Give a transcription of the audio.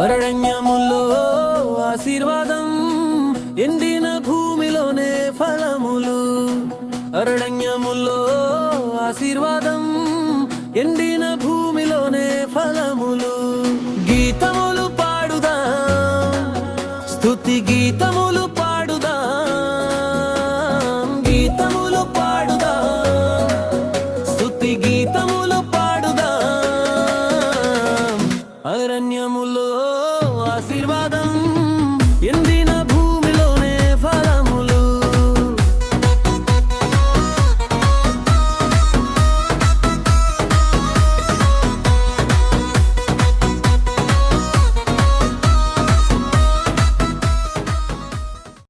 వరణ్యములో ఆశీర్వాదం ఎండిన భూమిలోనే ఫలములు. అరణ్యములో ఆశీర్వాదం ఎండిన భూమిలోనే ఫలములు. గీతములు పాడుదా? స్థుతి గీతములు పాడుదా? గీతములు పాడుదా? స్థుతి గీతములు పాడుదా? అరణ్యము zirvadan